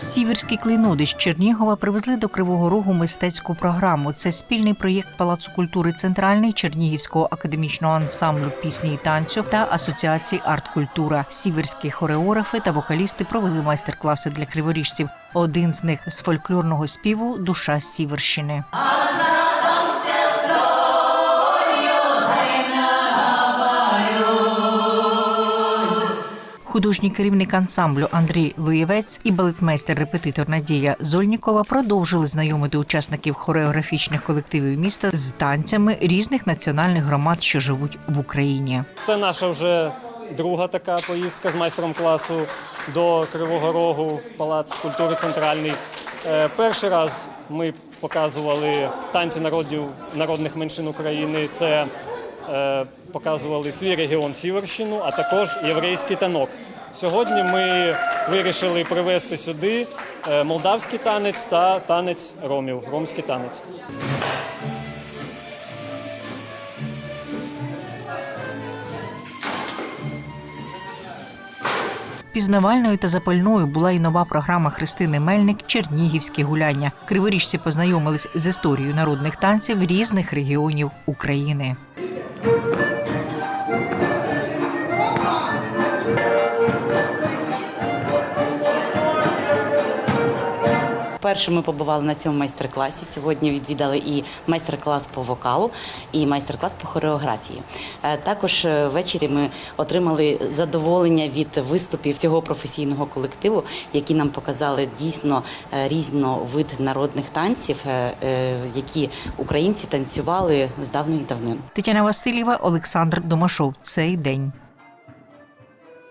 Сіверські клейноди з Чернігова привезли до Кривого Рогу мистецьку програму. Це спільний проєкт Палацу культури Центральний Чернігівського академічного ансамблю пісні і танцю та асоціації арт-культура. Сіверські хореографи та вокалісти провели майстер-класи для криворіжців. Один з них з фольклорного співу Душа Сіверщини. Художній керівник ансамблю Андрій Луєвець і балетмейстер-репетитор Надія Зольнікова продовжили знайомити учасників хореографічних колективів міста з танцями різних національних громад, що живуть в Україні. Це наша вже друга така поїздка з майстром класу до Кривого Рогу в Палац культури Центральний. Е, Перший раз ми показували танці народів народних меншин України. Це показували свій регіон Сіверщину, а також єврейський танок. Сьогодні ми вирішили привезти сюди е, молдавський танець та танець ромів, ромський танець. Пізнавальною та запальною була й нова програма Христини Мельник Чернігівські гуляння. Криворіжці познайомились з історією народних танців різних регіонів України. Вперше ми побували на цьому майстер-класі. Сьогодні відвідали і майстер-клас по вокалу, і майстер-клас по хореографії. Е, Також е, ввечері ми отримали задоволення від виступів цього професійного колективу, які нам показали дійсно е, різновид народних танців, які українці танцювали з давніх давнин. Тетяна Васильєва, Олександр Домашов. Цей день.